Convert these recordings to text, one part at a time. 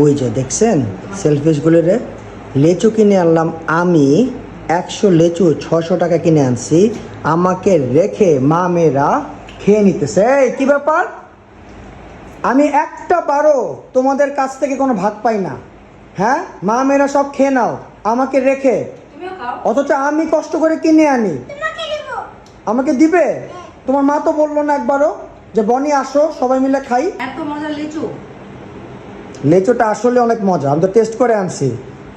ওই যে দেখছেন সেলফিশগুলো রে। লেচু কিনে আনলাম আমি একশো লেচু ছশো টাকা কিনে আনছি। আমাকে রেখে মা মেয়েরা খেয়ে নিতেছে। এই কি ব্যাপার? আমি একটা বারো তোমাদের কাছ থেকে কোনো ভাগ পাই না। হ্যাঁ? মা মেয়েরা সব খেয়ে নাও আমাকে রেখে। অথচ আমি কষ্ট করে কিনে আনি। আমাকে দিবে? তোমার মা তো বলল না একবারও যে বনি আসো সবাই মিলে খাই। এত মজার লিচু। লেচুটা আসলে অনেক মজা। আমি তো টেস্ট করে আনছি।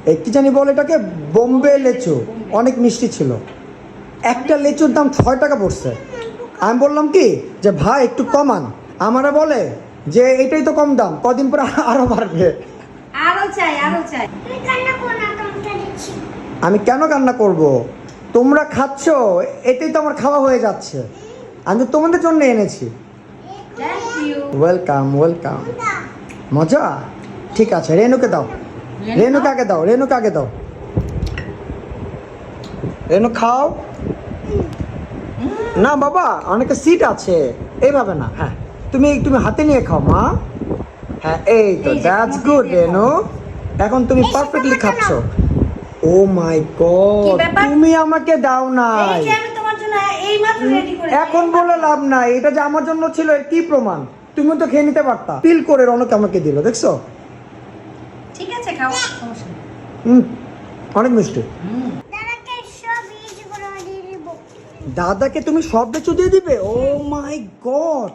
এই কি জানি বলে এটাকে? বোম্বে লেচু। অনেক মিষ্টি ছিল। একটা লেচুর দাম ছয় টাকা পড়ছে। আমি বললাম কি? যে ভাই একটু কমান। আমারা বলে যে এটাই তো কম দাম কদিন পরে আরও বাড়বে। আরও চাই আরও আমি কেন কান্না করব? তোমরা খাচ্ছ এটাই তো আমার খাওয়া হয়ে যাচ্ছে। আমি তো তোমাদের জন্য এনেছি। ওয়েলকাম ওয়েলকাম মজা? ঠিক আছে রেনুকে দাও। রেনুকে কাকে দাও রেনু কাকে দাও। রেনু খাও। না বাবা অনেকে সিট আছে। এইভাবে না হ্যাঁ। তুমি তুমি হাতে নিয়ে খাও মা। হ্যাঁ এই তো দ্যাটস গুড রেনু। এখন তুমি পারফেক্টলি খাচ্ছ। ও মাই গড তুমি আমাকে দাও নাই। এই যে আমি তোমার জন্য এই মাত্র রেডি করে এখন বলে লাভ নাই। এটা যে আমার জন্য ছিল এর কি প্রমাণ? তুমি তো খেয়ে নিতে পারতা। পিল করে রনক আমাকে দিল দেখছ? খাও সমস্যা হুম অনেক মিষ্টি। দাদাকে তুমি সব কিছু দিয়ে দিবে? Oh my God!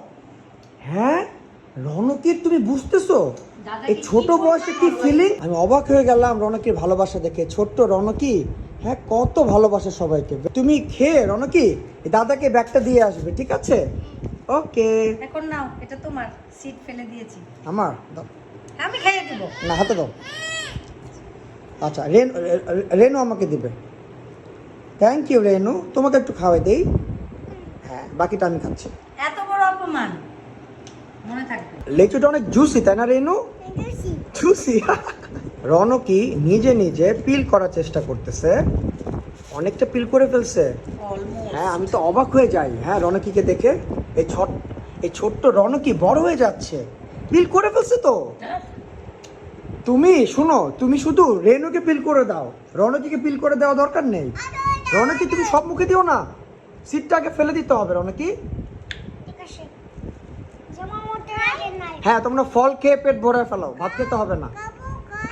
হ্যাঁ? রনকের তুমি বুঝতেছো? এই ছোট বয়সে কি ফিলিং আমি অবাক হয়ে গেলাম রনকের ভালোবাসা দেখে। ছোট্ট রনকি হ্যাঁ কত ভালোবাসে সবাইকে। তুমি খেয়ে রনকি এই দাদাকে ব্যাগটা দিয়ে আসবে ঠিক আছে? ওকে। এখন নাও এটা তোমার সিট ফেলে দিয়েছি। আমার? দাও। আমি খাইয়ে দেবো। না হাতে দাও। আচ্ছা রেনু রেনু আমাকে দিবে। Thank you Renu. তোমাকে একটু খাওয়াই দেই। হ্যাঁ বাকিটা আমি খাচ্ছি। এত বড় অপমান। মনে থাকবে। লেচুটা অনেক জুসি তাই না রেনু? জুসি রনকি নিজে নিজে পিল করার চেষ্টা করতেছে। অনেকটা পিল করে ফেলছে। হ্যাঁ আমি তো অবাক হয়ে যাই। হ্যাঁ রনকিকে দেখে। এই ছোট এই ছোট্ট রনকি বড় হয়ে যাচ্ছে। পিল করে ফেলছে তো। তুমি শুনো তুমি শুধু রেনুকে পিল করে দাও। রনকিকে পিল করে দেওয়া দরকার নেই। রনকি তুমি সব মুখে দিও না। সিটটাকে ফেলে দিতে হবে রনকি হ্যাঁ তোমরা ফল খেয়ে পেট ভরে ফেলাও ভাত খেতে হবে না।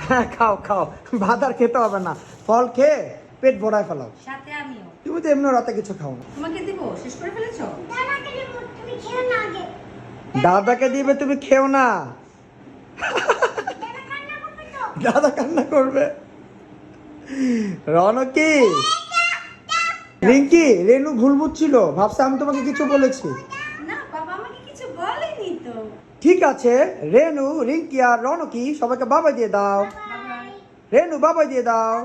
হ্যাঁ খাও খাও ভাত আর খেতে হবে না। ফল খেয়ে পেট ভরায় ফেলাও সাথে আমিও। তুমি তো এমনি রাতে কিছু খাও না। তোমাকে দিব শেষ করে ফেলেছো? দাদাকে দিবে তুমি খেও না আগে দাদাকে দিবে তুমি খেও না দাদা কান্না করবে তো দাদা কান্না করবে। রনকি! রিঙ্কি রেনু ভুল বুঝছিল। ভাবছে আমি তোমাকে কিছু বলেছি। ঠিক আছে রেনু রিঙ্কি আর রনকি সবাইকে বাবা দিয়ে দাও। রেনু বাবা দিয়ে দাও।